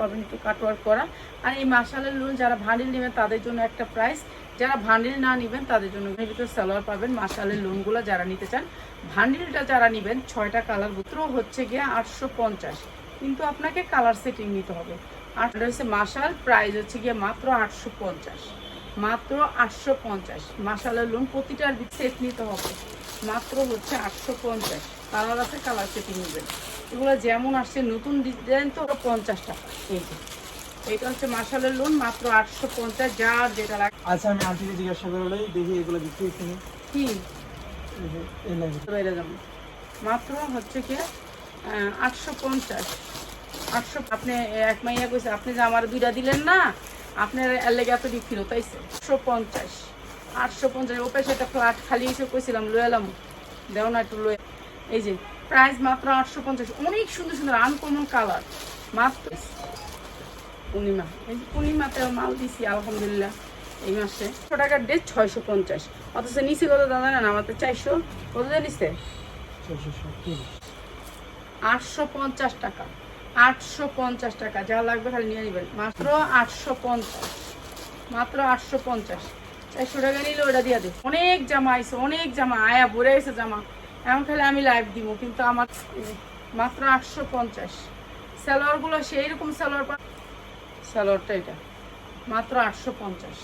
পাবেন একটু কাটওয়ার্ক করা। আর এই মাসালের লোন যারা ভান্ডিল নেবেন, তাদের জন্য একটা প্রাইস যারা ভান্ডিল না নেবেন, তাদের জন্য ভিতরে সালোয়ার পাবেন। মাসালের লোনগুলো যারা নিতে চান, ভান্ডিলটা যারা নেবেন, ছয়টা কালার মাত্র হচ্ছে গিয়ে আটশো পঞ্চাশ। কিন্তু আপনাকে কালার সেটিং নিতে হবে। আর হচ্ছে মাসাল প্রাইস হচ্ছে গিয়ে মাত্র আটশো পঞ্চাশ। মাত্র আটশো পঞ্চাশ। মাসালের লোন প্রতিটার সেট নিতে হবে। মাত্র হচ্ছে আটশো পঞ্চাশ। কালার আছে কালার সেটিং নেবেন। এগুলো যেমন আসছে নতুন ডিজাইন তো পঞ্চাশ টাকা এই যে এটা হচ্ছে মাসালের লোন মাত্র আটশো পঞ্চাশ যার যেটা লাগে। আচ্ছা আমি আন্টিকে জিজ্ঞাসা করলে দেখি এগুলো বিক্রি কিনে। কি? বাইরে যাব মাত্র হচ্ছে কি আটশো পঞ্চাশ। আটশো আপনি এক মাইয়া কইছে আপনি যে আমার দুইটা দিলেন না আপনার এর লেগে এত বিক্রি তাইছে? আটশো পঞ্চাশ। আটশো পঞ্চাশ ওপে সেটা ফ্ল্যাট খালি এসে কইছিলাম লয়ে এলাম। দেও না একটু লয়ে। এই যে প্রাইস মাত্র আটশো পঞ্চাশ। অনেক সুন্দর সুন্দর আনকমন কালার মাত্র পূর্ণিমা। এই যে পূর্ণিমাতে মাল দিছি, আলহামদুলিল্লাহ, এই মাসে। ছশো টাকার ডেট ছয়শো পঞ্চাশ। অথচ নিচে কত দাদা না আমাদের চারশো। কত সত্তর আটশো পঞ্চাশ টাকা। আটশো পঞ্চাশ টাকা। যা লাগবে খালি নিয়ে নেবেন। মাত্র আটশো পঞ্চাশ। মাত্র আটশো পঞ্চাশ। চারশো টাকা নিলে ওটা দিয়ে দে। অনেক জামা আইছে, অনেক জামা। আয়া ভরে আইছে জামা। এমন খালি আমি লাইভ দিব, কিন্তু আমার মাত্র আটশো পঞ্চাশ। স্যালোয়ারগুলো সেই রকম স্যালোয়ার পা সালোয়ারটা এটা, মাত্র আটশো পঞ্চাশ।